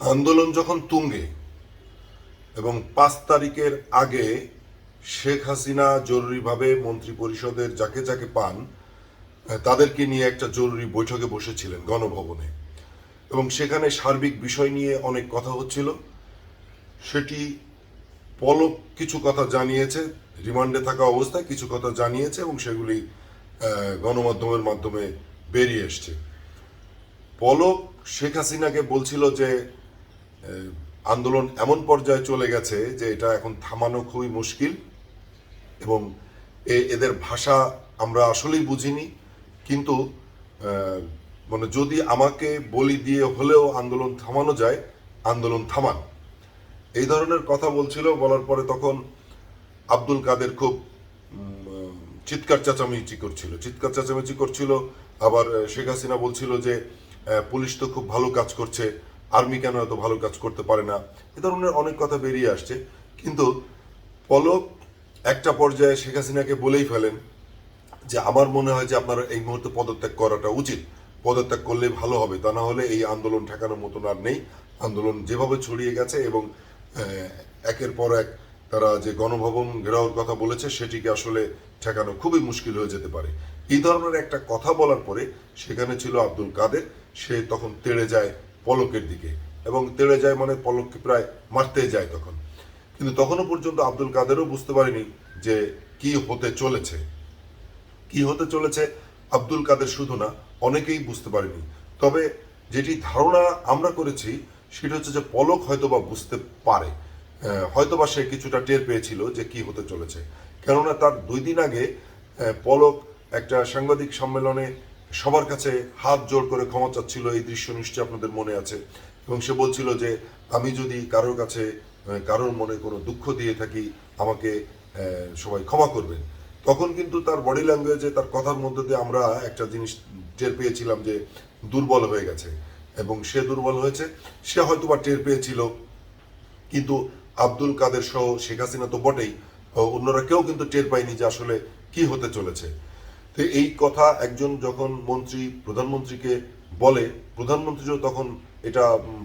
আন্দোলন যখন তুঙ্গে এবং পাঁচ তারিখের আগে শেখ হাসিনা জরুরিভাবে মন্ত্রী পরিষদের যাকে যাকে পান তাদেরকে নিয়ে একটা জরুরি বৈঠকে বসেছিলেন গণভবনে। এবং সেখানে সার্বিক বিষয় নিয়ে অনেক কথা হচ্ছিল। সেটি পলক কিছু কথা জানিয়েছে, রিমান্ডে থাকা অবস্থায় কিছু কথা জানিয়েছে এবং সেগুলি গণমাধ্যমের মাধ্যমে বেরিয়ে এসছে। পলক শেখ হাসিনাকে বলছিল যে আন্দোলন এমন পর্যায়ে চলে গেছে যে এটা এখন থামানো খুবই মুশকিল এবং এদের ভাষা আমরা আসলেই বুঝিনি, কিন্তু মানে যদি আমাকে বলি দিয়ে হলেও আন্দোলন থামানো যায়, আন্দোলন থামান। এই ধরনের কথা বলছিল, বলার পরে তখন আব্দুল কাদের খুব চিৎকার চেঁচামেচি করছিল। চিৎকার চেঁচামেচি করছিল, আবার শেখ হাসিনা বলছিল যে পুলিশ তো খুব ভালো কাজ করছে আর্মি কেন এত ভালো কাজ করতে পারে না? এ ধরনের অনেক কথা বেরিয়ে আসছে। কিন্তু পলক একটা পর্যায়ে শেখ হাসিনাকে বলেই ফেলেন যে, আমার মনে হয় যে আপনার এই মুহূর্তে পদত্যাগ করাটা উচিত। পদত্যাগ করলে ভালো হবে। তা না হলে এই আন্দোলন ঠেকানোর মতন আর নেই। আন্দোলন যেভাবে ছড়িয়ে গেছে এবং একের পর এক তারা যে গণভবন ঘেরাওর কথা বলেছে, সেটিকে আসলে ঠেকানো খুবই মুশকিল হয়ে যেতে পারে। এই ধরনের একটা কথা বলার পরে সেখানে ছিল আব্দুল কাদের। সে তখন তেড়ে যায় পলকের দিকে। এবং তেড়ে যায় মানে পলককে প্রায় মারতে যায় তখন। কিন্তু তখনও পর্যন্ত আব্দুল কাদেরও বুঝতে পারেনি যে কি হতে চলেছে। কি হতে চলেছে আব্দুল কাদের শুধু না, অনেকেই বুঝতে পারেনি। তবে যেটি ধারণা আমরা করেছি, সেটা হচ্ছে যে পলক হয়তোবা বুঝতে পারে। হয়তোবা সে কিছুটা টের পেয়েছিল যে কি হতে চলেছে। কেননা তার দুই দিন আগে পলক একটা সাংবাদিক সম্মেলনে সবার কাছে হাত জোড় করে ক্ষমা চাচ্ছিল এই দৃশ্য নিশ্চয়ই আপনাদের মনে আছে। এবং সে বলছিল যে, আমি যদি কারোর কাছে কারোর মনে কোনো দুঃখ দিয়ে থাকি, আমাকে সবাই ক্ষমা করবেন। তখন কিন্তু তার বডি ল্যাঙ্গুয়েজে তার কথার মধ্যে দিয়ে আমরা একটা জিনিস টের পেয়েছিলাম যে, দুর্বল হয়ে গেছে। এবং সে দুর্বল হয়েছে, সে হয়তো বা টের পেয়েছিল, কিন্তু আব্দুল কাদের সহ শেখ হাসিনা তো বটেই। অন্যরা কেউ কিন্তু টের পায়নি যে আসলে কি হতে চলেছে। তো এই কথা একজন যখন মন্ত্রী, প্রধানমন্ত্রীকে বলে প্রধানমন্ত্রীও তখন এটা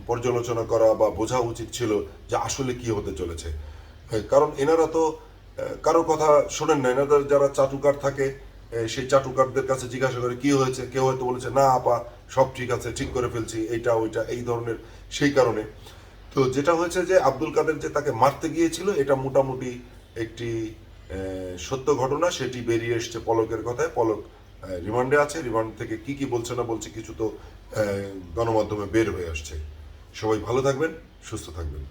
পর্যালোচনা করা বা বোঝা উচিত ছিল যে আসলে কি হতে চলেছে। কারণ এনারা তো কারও কথা শোনেন না। এনাদের যারা চাটুকার থাকে সেই চাটুকারদের কাছে জিজ্ঞাসা করে, কি হয়েছে? কেউ হয়তো বলেছে, না, আপা, সব ঠিক আছে, ঠিক করে ফেলছি, এইটা, ওইটা, এই ধরনের, সেই কারণে। তো যেটা হয়েছে যে, আব্দুল কাদের যে তাকে মারতে গিয়েছিল, এটা মোটামুটি একটি সত্য ঘটনা সেটি বেরিয়ে এসছে পলকের কথায়। পলক রিমান্ডে আছে। রিমান্ড থেকে কি কি বলছে না বলছে কিছু তো গণমাধ্যমে বের হয়ে আসছে। সবাই ভালো থাকবেন, সুস্থ থাকবেন।